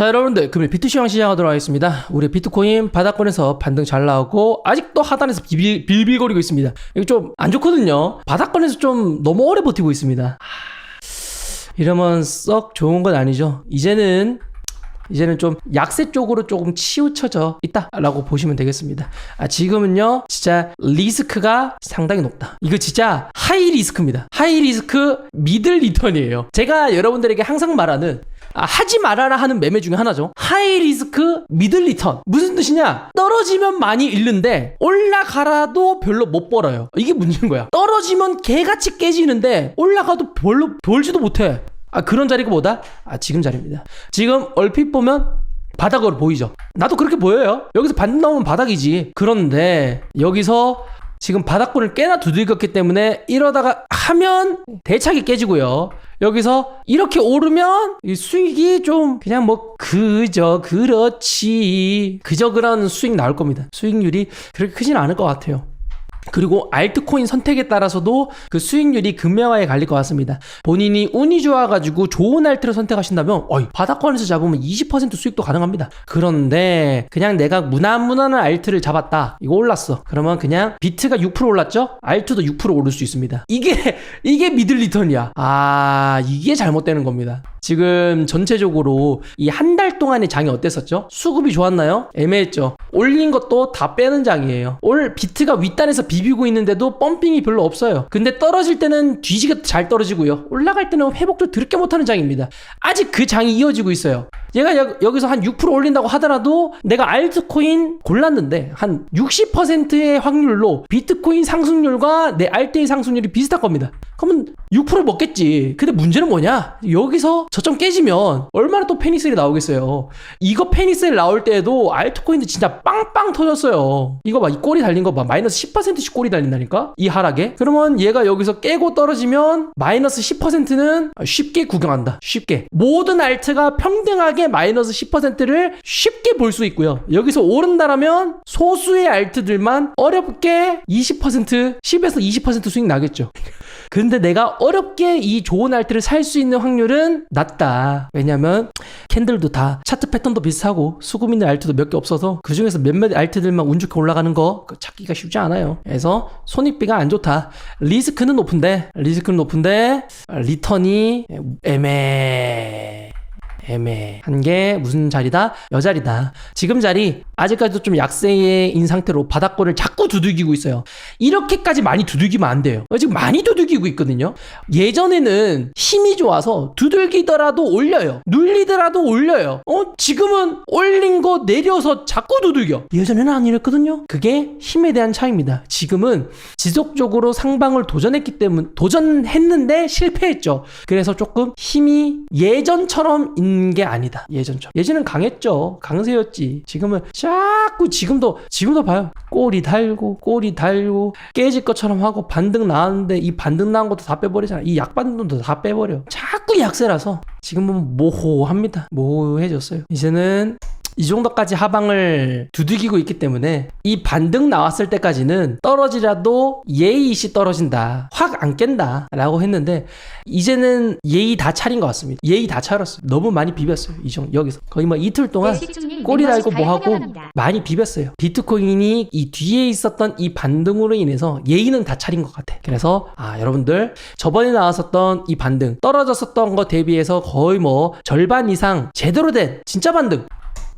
자 여러분들 금일 비트 시황 시작하도록 하겠습니다. 우리 비트코인 바닥권에서 반등 잘 나오고 아직도 하단에서 비빌, 빌빌거리고 있습니다. 이거 좀 안 좋거든요. 바닥권에서 좀 너무 오래 버티고 있습니다. 하, 이러면 썩 좋은 건 아니죠. 이제는 이제는 좀 약세 쪽으로 조금 치우쳐져 있다라고 보시면 되겠습니다. 아, 지금은요, 진짜 리스크가 상당히 높다. 이거 진짜 하이 리스크입니다. 하이 리스크 미들 리턴이에요. 제가 여러분들에게 항상 말하는 아, 하지 말아라 하는 매매 중에 하나죠. 하이 리스크 미들 리턴. 무슨 뜻이냐? 떨어지면 많이 잃는데 올라가라도 별로 못 벌어요. 이게 문제인 거야. 떨어지면 개같이 깨지는데 올라가도 별로 벌지도 못해. 아 그런 자리가 뭐다? 아 지금 자리입니다. 지금 얼핏 보면 바닥으로 보이죠. 나도 그렇게 보여요. 여기서 반등 나오면 바닥이지. 그런데 여기서 지금 바닥권을 꽤나 두들겼기 때문에 이러다가 하면 대차게 깨지고요. 여기서 이렇게 오르면 이 수익이 좀 그냥 뭐 그저 그렇지 그저 그런 수익 나올 겁니다. 수익률이 그렇게 크진 않을 것 같아요. 그리고 알트코인 선택에 따라서도 그 수익률이 극명하게 갈릴 것 같습니다. 본인이 운이 좋아가지고 좋은 알트를 선택하신다면, 어이, 바닥권에서 잡으면 20% 수익도 가능합니다. 그런데 그냥 내가 무난무난한 알트를 잡았다. 이거 올랐어. 그러면 그냥 비트가 6% 올랐죠? 알트도 6% 오를 수 있습니다. 이게, 이게 미들 리턴이야. 아, 이게 잘못되는 겁니다. 지금 전체적으로 이 한 달 동안의 장이 어땠었죠? 수급이 좋았나요? 애매했죠. 올린 것도 다 빼는 장이에요. 올 비트가 윗단에서 비비고 있는데도 펌핑이 별로 없어요. 근데 떨어질 때는 뒤지게 잘 떨어지고요. 올라갈 때는 회복도 드럽게 못하는 장입니다. 아직 그 장이 이어지고 있어요. 얘가 여, 기서 한 6% 올린다고 하더라도 내가 알트코인 골랐는데 한 60%의 확률로 비트코인 상승률과 내 알트의 상승률이 비슷할 겁니다. 그러면 6% 먹겠지. 근데 문제는 뭐냐? 여기서 저점 깨지면 얼마나 또 페니셀이 나오겠어요. 이거 페니셀 나올 때에도 알트코인도 진짜 빵빵 터졌어요. 이거 봐. 이 꼬리 달린 거 봐. 마이너스 10%씩 꼬리 달린다니까? 이 하락에? 그러면 얘가 여기서 깨고 떨어지면 마이너스 10%는 쉽게 구경한다. 쉽게. 모든 알트가 평등하게 마이너스 10%를 쉽게 볼 수 있고요. 여기서 오른다라면 소수의 알트들만 어렵게 20% 10에서 20% 수익 나겠죠. 근데 내가 어렵게 이 좋은 알트를 살 수 있는 확률은 낮다. 왜냐면 캔들도 다 차트 패턴도 비슷하고 수급 있는 알트도 몇 개 없어서 그 중에서 몇몇 알트들만 운 좋게 올라가는 거 찾기가 쉽지 않아요. 그래서 손익비가 안 좋다. 리스크는 높은데 리스크는 높은데 리턴이 애매. 애매한 게 무슨 자리다? 여자리다. 지금 자리 아직까지도 좀 약세인 상태로 바닥권을 자꾸 두들기고 있어요. 이렇게까지 많이 두들기면 안 돼요. 지금 많이 두들기고 있거든요. 예전에는 힘이 좋아서 두들기더라도 올려요. 눌리더라도 올려요. 어 지금은 올린 거 내려서 자꾸 두들겨. 예전에는 안 이랬거든요. 그게 힘에 대한 차이입니다. 지금은 지속적으로 상방을 도전했기 때문에 도전했는데 실패했죠. 그래서 조금 힘이 예전처럼 있는 게 아니다. 예전처럼. 예전엔 강했죠. 강세였지. 지금은 자꾸 지금도 지금도 봐요. 꼬리 달고 꼬리 달고 깨질 것처럼 하고 반등 나왔는데 이 반등 나온 것도 다 빼버리잖아. 이 약 반등도 다 빼버려. 자꾸 약세라서 지금은 모호합니다. 모호해졌어요. 이제는 이 정도까지 하방을 두들기고 있기 때문에 이 반등 나왔을 때까지는 떨어지라도 예의 있이 떨어진다. 확 안 깬다. 라고 했는데 이제는 예의 다 차린 것 같습니다. 예의 다 차렸어요. 너무 많이 비볐어요. 이 정도 여기서 거의 뭐 이틀 동안 꼬리 달고 뭐 하고 많이 비볐어요. 비트코인이 이 뒤에 있었던 이 반등으로 인해서 예의는 다 차린 것 같아. 그래서 아 여러분들 저번에 나왔었던 이 반등 떨어졌었던 것 대비해서 거의 뭐 절반 이상 제대로 된 진짜 반등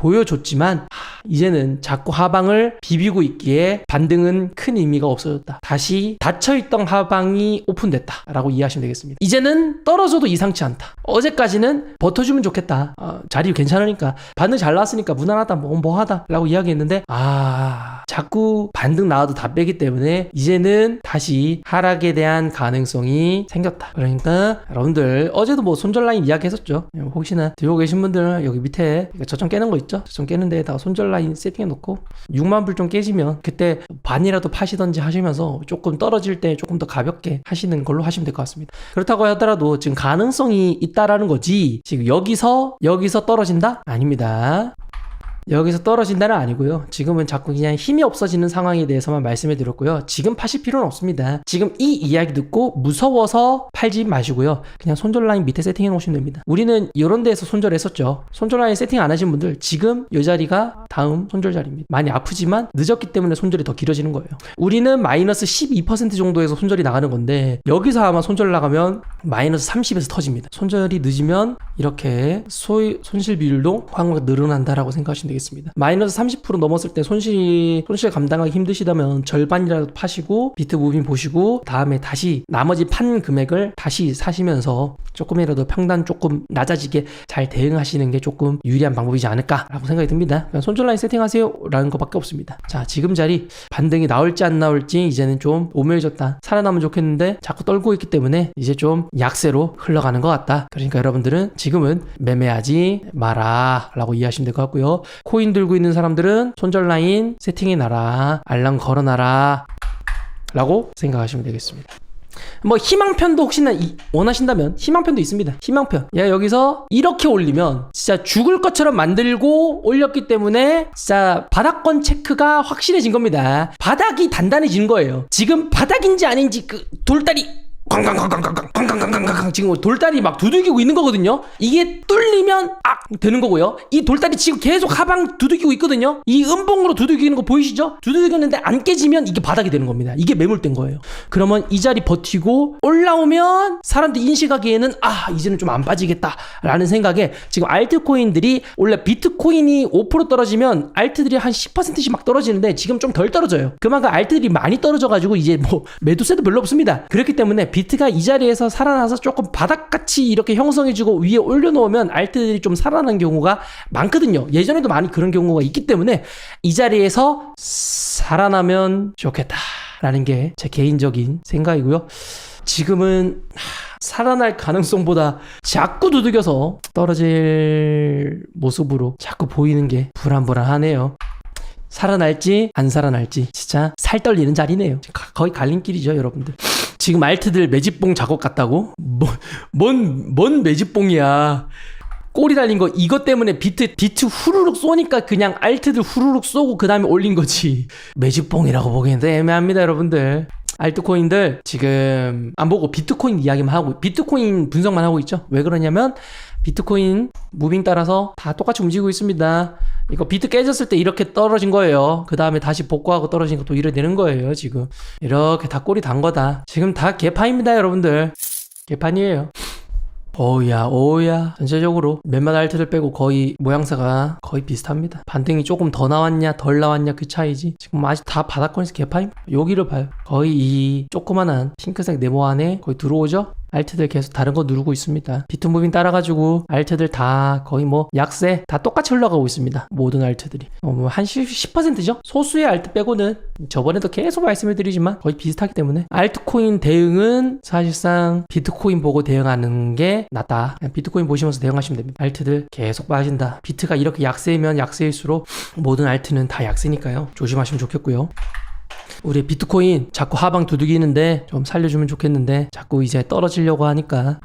보여줬지만 이제는 자꾸 하방을 비비고 있기에 반등은 큰 의미가 없어졌다. 다시 닫혀있던 하방이 오픈됐다 라고 이해하시면 되겠습니다. 이제는 떨어져도 이상치 않다. 어제까지는 버텨주면 좋겠다. 어, 자리 괜찮으니까 반등 잘 나왔으니까 무난하다 뭐 뭐하다 라고 이야기했는데 아 자꾸 반등 나와도 다 빼기 때문에 이제는 다시 하락에 대한 가능성이 생겼다. 그러니까 여러분들 어제도 뭐 손절 라인 이야기 했었죠. 혹시나 들고 계신 분들 여기 밑에 저점 깨는 거 있죠? 있죠? 좀 깨는 데다가 손절 라인 세팅해 놓고 6만 불 좀 깨지면 그때 반이라도 파시던지 하시면서 조금 떨어질 때 조금 더 가볍게 하시는 걸로 하시면 될 것 같습니다. 그렇다고 하더라도 지금 가능성이 있다라는 거지 지금 여기서 여기서 떨어진다? 아닙니다. 여기서 떨어진다는 아니고요. 지금은 자꾸 그냥 힘이 없어지는 상황에 대해서만 말씀해 드렸고요. 지금 파실 필요는 없습니다. 지금 이 이야기 듣고 무서워서 팔지 마시고요. 그냥 손절 라인 밑에 세팅해 놓으시면 됩니다. 우리는 이런 데에서 손절했었죠. 손절 라인 세팅 안 하신 분들 지금 이 자리가 다음 손절 자리입니다. 많이 아프지만 늦었기 때문에 손절이 더 길어지는 거예요. 우리는 마이너스 12% 정도에서 손절이 나가는 건데 여기서 아마 손절 나가면 마이너스 30에서 터집니다. 손절이 늦으면 이렇게 소위 손실 비율도 확 늘어난다라고 생각하시면 되겠습니다. 마이너스 30% 넘었을 때 손실이 손실 감당하기 힘드시다면 절반이라도 파시고 비트 무빙 보시고 다음에 다시 나머지 판 금액을 다시 사시면서 조금이라도 평단 조금 낮아지게 잘 대응하시는 게 조금 유리한 방법이지 않을까라고 생각이 듭니다. 그냥 손절 라인 세팅하세요라는 것밖에 없습니다. 자 지금 자리 반등이 나올지 안 나올지 이제는 좀 오묘해졌다. 살아나면 좋겠는데 자꾸 떨고 있기 때문에 이제 좀 약세로 흘러가는 것 같다. 그러니까 여러분들은 지금은 매매하지 마라 라고 이해하시면 될 것 같고요. 코인 들고 있는 사람들은 손절 라인 세팅해 놔라. 알람 걸어놔라. 라고 생각하시면 되겠습니다. 뭐 희망편도 혹시나 이- 원하신다면 희망편도 있습니다. 희망편. 야 여기서 이렇게 올리면 진짜 죽을 것처럼 만들고 올렸기 때문에 진짜 바닥권 체크가 확실해진 겁니다. 바닥이 단단해진 거예요. 지금 바닥인지 아닌지 그 돌다리 꽝꽝꽝꽝꽝꽝꽝꽝꽝꽝 지금 돌다리 막 두들기고 있는 거거든요. 이게 뚫리면 악 되는 거고요. 이 돌다리 지금 계속 하방 두들기고 있거든요. 이 음봉으로 두들기는 거 보이시죠? 두들기는데 안 깨지면 이게 바닥이 되는 겁니다. 이게 매물된 거예요. 그러면 이 자리 버티고 올라오면 사람들이 인식하기에는 아 이제는 좀 안 빠지겠다라는 생각에 지금 알트코인들이 원래 비트코인이 5% 떨어지면 알트들이 한 10%씩 막 떨어지는데 지금 좀 덜 떨어져요. 그만큼 알트들이 많이 떨어져가지고 이제 뭐 매도세도 별로 없습니다. 그렇기 때문에 비 트가 이 자리에서 살아나서 조금 바닥같이 이렇게 형성해지고 위에 올려놓으면 알트들이 좀 살아난 경우가 많거든요. 예전에도 많이 그런 경우가 있기 때문에 이 자리에서 살아나면 좋겠다라는 게 제 개인적인 생각이고요. 지금은 하, 살아날 가능성보다 자꾸 두들겨서 떨어질 모습으로 자꾸 보이는 게 불안불안하네요. 살아날지 안 살아날지 진짜 살 떨리는 자리네요. 가- 거의 갈림길이죠, 여러분들. 지금 알트들 매집봉 작업 같다고? 뭐, 뭔, 뭔 매집봉이야. 꼬리 달린 거 이것 때문에 비트 비트 후루룩 쏘니까 그냥 알트들 후루룩 쏘고 그 다음에 올린 거지 매집봉이라고 보기엔 애매합니다 여러분들 알트코인들 지금 안 보고 비트코인 이야기만 하고 비트코인 분석만 하고 있죠? 왜 그러냐면 비트코인 무빙 따라서 다 똑같이 움직이고 있습니다. 이거 비트 깨졌을 때 이렇게 떨어진 거예요. 그 다음에 다시 복구하고 떨어진 것도 이래 되는 거예요 지금. 이렇게 다 꼬리 단 거다. 지금 다 개판입니다 여러분들. 개판이에요 오야 오야. 전체적으로 몇몇 알트를 빼고 거의 모양새가 거의 비슷합니다. 반등이 조금 더 나왔냐 덜 나왔냐 그 차이지. 지금 아직 다 바닥권에서 개파임? 여기를 봐요. 거의 이 조그만한 핑크색 네모 안에 거의 들어오죠 알트들 계속 다른 거 누르고 있습니다. 비트무빙 따라가지고 알트들 다 거의 뭐 약세 다 똑같이 흘러가고 있습니다. 모든 알트들이. 어, 뭐한 10%죠? 소수의 알트 빼고는 저번에도 계속 말씀을 드리지만 거의 비슷하기 때문에 알트코인 대응은 사실상 비트코인 보고 대응하는 게 낫다. 비트코인 보시면서 대응하시면 됩니다. 알트들 계속 빠진다. 비트가 이렇게 약세면 약세일수록 모든 알트는 다 약세니까요. 조심하시면 좋겠고요 우리 비트코인 자꾸 하방 두들기는데 좀 살려주면 좋겠는데 자꾸 이제 떨어지려고 하니까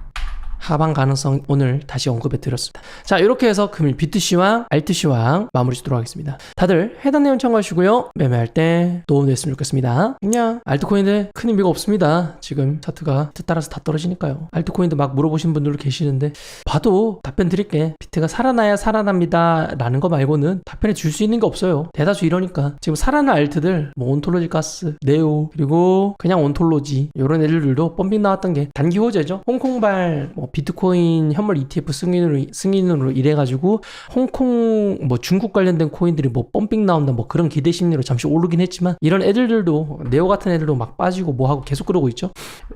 하방 가능성 오늘 다시 언급해 드렸습니다. 자, 이렇게 해서 금일 비트시황, 알트시황 마무리 짓도록 하겠습니다. 다들 해당 내용 참고하시고요. 매매할 때 도움 됐으면 좋겠습니다. 그냥 알트코인들 큰 의미가 없습니다. 지금 차트가 따라서 다 떨어지니까요. 알트코인도 막 물어보신 분들도 계시는데 봐도 답변 드릴게. 비트가 살아나야 살아납니다. 라는 거 말고는 답변해 줄 수 있는 게 없어요. 대다수 이러니까. 지금 살아난 알트들, 뭐 온톨로지 가스, 네오, 그리고 그냥 온톨로지, 이런 애들도 펌핑 나왔던 게 단기 호재죠. 홍콩발, 뭐 비트코인 현물 ETF 승인으로, 승인으로 이래 가지고 홍콩, 뭐 중국 관련된 코인들이 뭐 펌핑 나온다, 뭐 그런 기대 심리로 잠시 오르긴 했지만 이런 애들들도, 네오 같은 애들도 막 빠지고 뭐 하고 계속 그러고 있죠.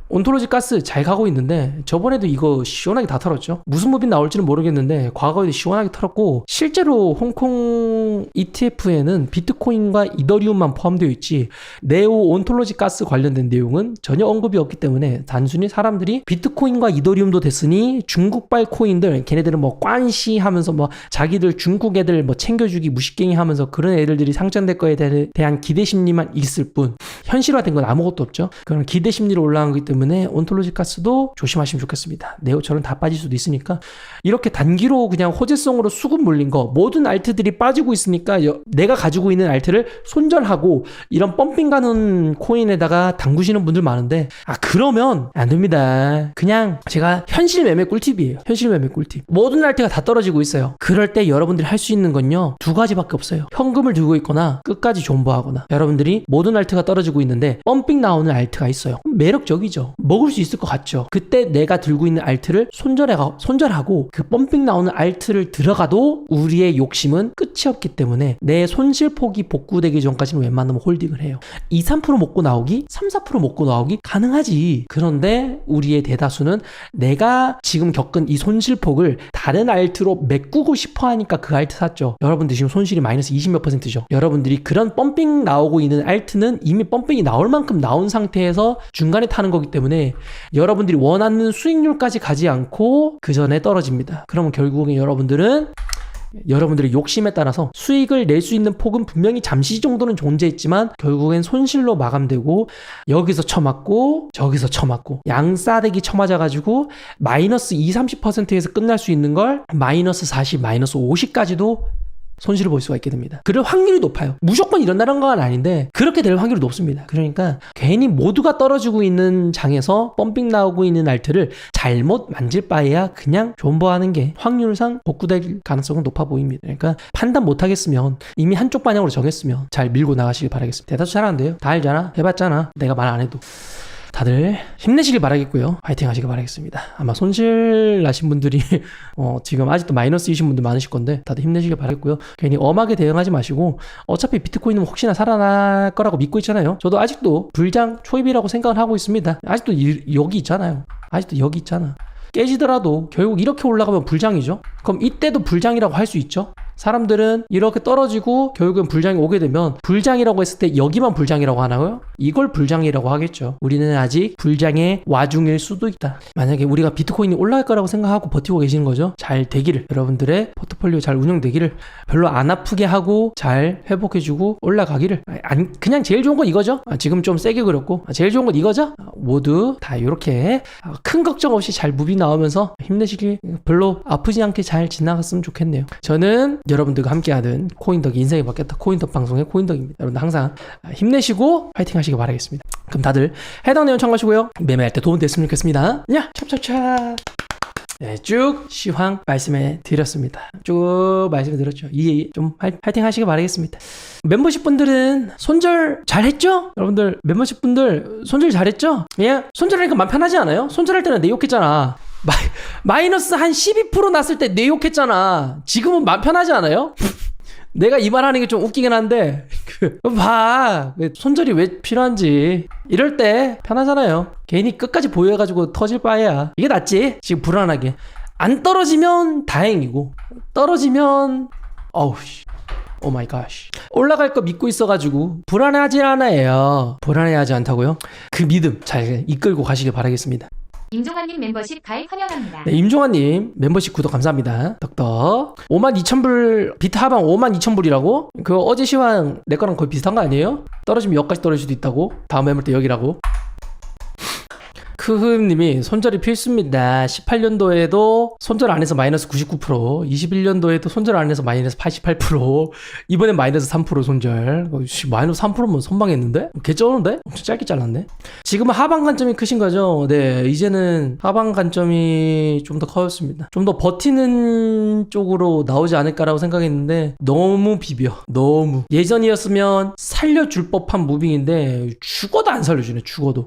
온톨로지 가스 잘 가고 있는데 저번에도 이거 시원하게 다 털었죠. 무슨 무빙 나올지는 모르겠는데 과거에도 시원하게 털었고 실제로 홍콩 ETF에는 비트코인과 이더리움만 포함되어 있지 네오 온톨로지 가스 관련된 내용은 전혀 언급이 없기 때문에 단순히 사람들이 비트코인과 이더리움도 됐 마이너스니 중국발 코인들 걔네들은 뭐 관시 하면서 뭐 자기들 중국 애들 뭐 챙겨주기 무식갱이 하면서 그런 애들들이 상장될 거에 대- 대한 기대 심리만 있을 뿐 현실화된 건 아무것도 없죠. 그런 기대 심리로 올라간 거기 때문에 온톨로지 가스도 조심하시면 좋겠습니다. 네오처럼 다 빠질 수도 있으니까 이렇게 단기로 그냥 호재성으로 수급 몰린 거 모든 알트들이 빠지고 있으니까 여- 내가 가지고 있는 알트를 손절하고 이런 펌핑 가는 코인에다가 담그시는 분들 많은데 아 그러면 안 됩니다. 그냥 제가 현실 매매 꿀팁이에요. 현실 매매 꿀팁. 모든 알트가 다 떨어지고 있어요. 그럴 때 여러분들이 할 수 있는 건요 두 가지밖에 없어요. 현금을 들고 있거나 끝까지 존버하거나 여러분들이 모든 알트가 떨어지고 있는데 펌핑 나오는 알트가 있어요. 매력적이죠. 먹을 수 있을 것 같죠. 그때 내가 들고 있는 알트를 손절해 손절하고 그 펌핑 나오는 알트를 들어가도 우리의 욕심은 끝이 없기 때문에 내 손실 폭이 복구되기 전까지는 웬만하면 홀딩을 해요. 2, 3% 먹고 나오기, 3, 4% 먹고 나오기 가능하지. 그런데 우리의 대다수는 내가 지금 겪은 이 손실 폭을 다른 알트로 메꾸고 싶어 하니까 그 알트 샀죠. 여러분들 지금 손실이 마이너스 20몇 퍼센트죠. 여러분들이 그런 펌핑 나오고 있는 알트는 이미 펌핑 이 나올 만큼 나온 상태에서 중간에 타는 거기 때문에 여러분들이 원하는 수익률까지 가지 않고 그 전에 떨어집니다. 그러면 결국엔 여러분들은 여러분들의 욕심에 따라서 수익을 낼 수 있는 폭은 분명히 잠시 정도는 존재했지만 결국엔 손실로 마감되고 여기서 쳐맞고 저기서 쳐맞고 양싸대기 쳐맞아가지고 마이너스 2, 30%에서 끝날 수 있는 걸 마이너스 40, 마이너스 50까지도 손실을 볼 수가 있게 됩니다. 그럴 확률이 높아요. 무조건 이런다는 건 아닌데 그렇게 될 확률이 높습니다. 그러니까 괜히 모두가 떨어지고 있는 장에서 펌핑 나오고 있는 알트를 잘못 만질 바에야 그냥 존버하는 게 확률상 복구될 가능성은 높아 보입니다. 그러니까 판단 못 하겠으면 이미 한쪽 방향으로 정했으면 잘 밀고 나가시길 바라겠습니다. 대다수 잘 안 돼요. 다 알잖아. 해봤잖아. 내가 말 안 해도. 다들 힘내시길 바라겠고요. 화이팅 하시길 바라겠습니다. 아마 손실 나신 분들이 어, 지금 아직도 마이너스이신 분들 많으실 건데 다들 힘내시길 바라겠고요. 괜히 엄하게 대응하지 마시고 어차피 비트코인은 혹시나 살아날 거라고 믿고 있잖아요. 저도 아직도 불장 초입이라고 생각을 하고 있습니다. 아직도 이- 여기 있잖아요. 아직도 여기 있잖아. 깨지더라도 결국 이렇게 올라가면 불장이죠. 그럼 이때도 불장이라고 할 수 있죠. 사람들은 이렇게 떨어지고 결국엔 불장이 오게 되면 불장이라고 했을 때 여기만 불장이라고 하나요? 이걸 불장이라고 하겠죠. 우리는 아직 불장의 와중일 수도 있다. 만약에 우리가 비트코인이 올라갈 거라고 생각하고 버티고 계시는 거죠. 잘 되기를 여러분들의 포트폴리오 잘 운영되기를 별로 안 아프게 하고 잘 회복해주고 올라가기를 아, 안, 그냥 제일 좋은 건 이거죠. 아, 지금 좀 세게 그렸고 아, 제일 좋은 건 이거죠. 아, 모두 다 이렇게 아, 큰 걱정 없이 잘 무비 나오면서 힘내시길 별로 아프지 않게 잘 지나갔으면 좋겠네요. 저는 여러분들과 함께하는 코인덕이 인생이 바뀌었다 코인덕 방송의 코인덕입니다. 여러분들 항상 아, 힘내시고 파이팅 하시길 바라겠습니다. 그럼 다들 해당 내용 참고하시고요. 매매할 때 도움 됐으면 좋겠습니다. 야, 찹찹찹. 네, 쭉 시황 말씀해 드렸습니다. 쭉 말씀해 드렸죠. 이제 좀 파- 파이팅 하시길 바라겠습니다. 멤버십 분들은 손절 잘 했죠? 여러분들 멤버십 분들 손절 잘 했죠? 예? 손절하니까 마음 편하지 않아요? 손절할 때는 내 욕했잖아. 마이, 마이너스 한 12% 났을 때 내 욕했잖아. 지금은 마음 편하지 않아요? 내가 이 말 하는 게 좀 웃기긴 한데, 그, 봐. 왜 손절이 왜 필요한지. 이럴 때 편하잖아요. 괜히 끝까지 보유해가지고 터질 바에야. 이게 낫지? 지금 불안하게. 안 떨어지면 다행이고, 떨어지면, 어우, 씨. 오 마이 갓. 올라갈 거 믿고 있어가지고, 불안해하지 않아요. 불안해하지 않다고요? 그 믿음 잘 이끌고 가시길 바라겠습니다. 임종환님 멤버십 가입 환영합니다. 네, 임종환님 멤버십 구독 감사합니다. 덕덕. 5만 2천 불 비트 하방 5만 2천 불이라고? 그 어제 시황 내 거랑 거의 비슷한 거 아니에요? 떨어지면 여기까지 떨어질 수도 있다고? 다음 매물 때 여기라고? 크흠님이 손절이 필수입니다. 18년도에도 손절 안 해서 마이너스 99%, 21년도에도 손절 안 해서 마이너스 88%, 이번엔 마이너스 3% 손절. 어, 씨, 마이너스 3%면 선방했는데? 개 쩌는데? 엄청 짧게 잘랐네? 지금은 하방 관점이 크신 거죠? 네, 이제는 하방 관점이 좀 더 커졌습니다. 좀 더 버티는 쪽으로 나오지 않을까라고 생각했는데, 너무 비벼. 너무. 예전이었으면 살려줄 법한 무빙인데, 죽어도 안 살려주네, 죽어도.